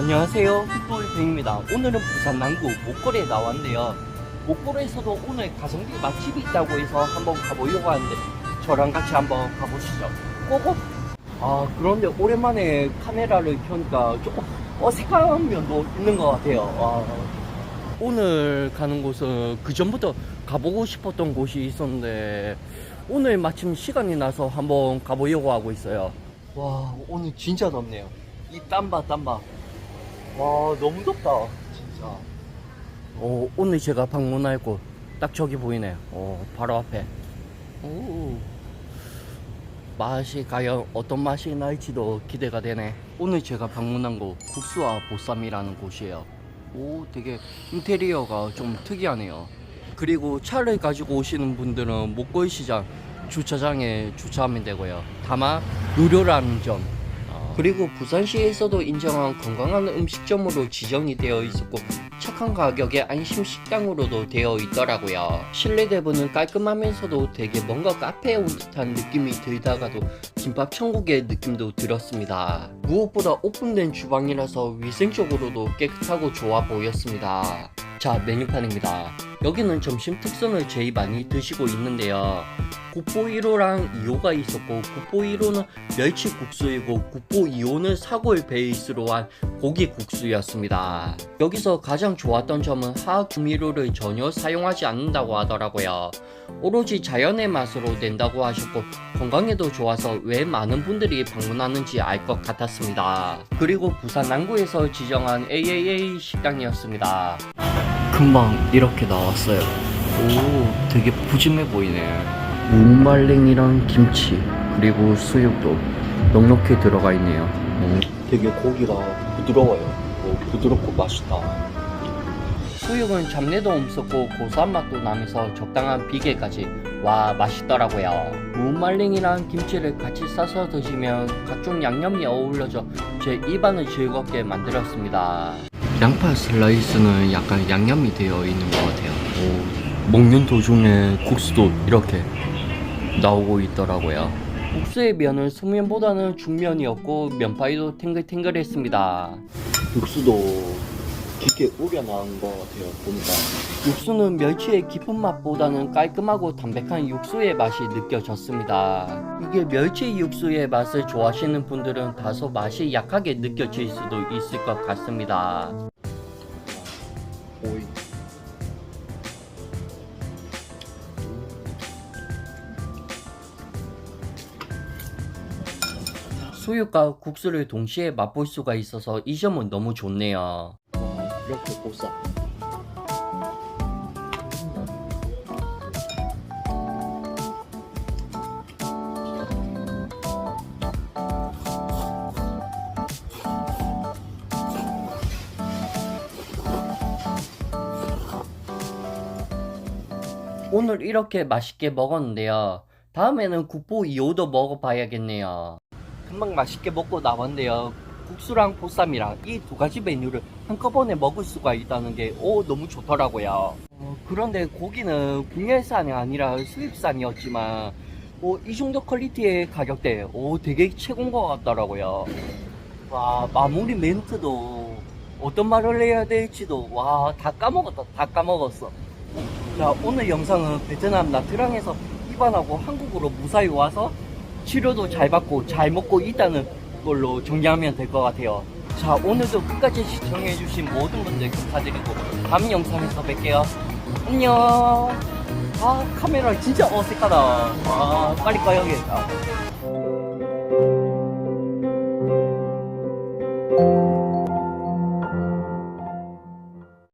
안녕하세요. 흑돌뱅입니다. 오늘은 부산 남구 목걸이에 나왔는데요. 목걸이에서도 오늘 가성비 맛집이 있다고 해서 한번 가보려고 하는데 저랑 같이 한번 가보시죠. 고고! 아, 그런데 오랜만에 카메라를 켜니까 조금 어색한 면도 있는 것 같아요. 와. 오늘 가는 곳은 그 전부터 가보고 싶었던 곳이 있었는데 오늘 마침 시간이 나서 한번 가보려고 하고 있어요. 와, 오늘 진짜 덥네요. 이 땀봐, 땀봐. 와, 너무 덥다. 진짜. 어, 오늘 제가 방문할 곳, 딱 저기 보이네요. 어, 바로 앞에. 오. 맛이 과연 어떤 맛이 날지도 기대가 되네. 오늘 제가 방문한 곳, 국수와 보쌈이라는 곳이에요. 오, 되게 인테리어가 좀 특이하네요. 그리고 차를 가지고 오시는 분들은 목골 시장 주차장에 주차하면 되고요. 다만 무료라는 점. 어, 그리고 부산시에서도 인정한 건강한 음식점으로 지정이 되어 있었고 착한 가격에 안심 식당으로도 되어 있더라고요. 실내 대부는 깔끔하면서도 되게 뭔가 카페에 온 듯한 느낌이 들다가도 김밥 천국의 느낌도 들었습니다. 무엇보다 오픈된 주방이라서 위생적으로도 깨끗하고 좋아 보였습니다. 자 메뉴판입니다. 여기는 점심 특선을 제일 많이 드시고 있는데요. 국보 1호랑 2호가 있었고 국보 1호는 멸치 국수이고 국보 2호는 사골 베이스로 한 고기 국수였습니다. 여기서 가장 좋았던 점은 화학 조미료를 전혀 사용하지 않는다고 하더라고요. 오로지 자연의 맛으로 낸다고 하셨고 건강에도 좋아서 왜 많은 분들이 방문하는지 알 것 같았습니다. 그리고 부산 남구에서 지정한 AAA 식당이었습니다. 금방 이렇게 나왔어요. 오, 되게 푸짐해 보이네. 무말랭이랑 김치 그리고 수육도 넉넉히 들어가 있네요. 되게 고기가 부드러워요. 부드럽고 맛있다. 수육은 잡내도 없었고 고소한 맛도 나면서 적당한 비계까지 와 맛있더라고요. 무말랭이랑 김치를 같이 싸서 드시면 각종 양념이 어울려져 제 입안을 즐겁게 만들었습니다. 양파 슬라이스는 약간 양념이 되어 있는 것 같아요. 오, 먹는 도중에 국수도 이렇게 나오고 있더라고요. 국수의 면은 소면보다는 중면이었고 면파이도 탱글탱글했습니다. 육수도 깊게 우려나온 것 같아요. 보니까 육수는 멸치의 깊은 맛보다는 깔끔하고 담백한 육수의 맛이 느껴졌습니다. 이게 멸치 육수의 맛을 좋아하시는 분들은 다소 맛이 약하게 느껴질 수도 있을 것 같습니다. 오이. 수육과 국수를 동시에 맛볼 수가 있어서 이 점은 너무 좋네요. 이렇게 보쌈. 오늘 이렇게 맛있게 먹었는데요. 다음에는 국보 2호도 먹어봐야겠네요. 금방 맛있게 먹고 나왔는데요. 국수랑 보쌈이랑 이 두 가지 메뉴를 한꺼번에 먹을 수가 있다는 게 오 너무 좋더라고요. 어, 그런데 고기는 국내산이 아니라 수입산이었지만 오, 이 정도 퀄리티의 가격대 오 되게 최고인 것 같더라고요. 와 마무리 멘트도 어떤 말을 해야 될지도 와 다 까먹었다 다 까먹었어. 자 오늘 영상은 베트남 나트랑에서 입원하고 한국으로 무사히 와서 치료도 잘 받고 잘 먹고 있다는 걸로 정리하면 될 것 같아요. 자, 오늘도 끝까지 시청해주신 모든 분들 감사드리고, 다음 영상에서 뵐게요. 안녕. 아, 카메라 진짜 어색하다. 아, 빨리 꺼야겠다.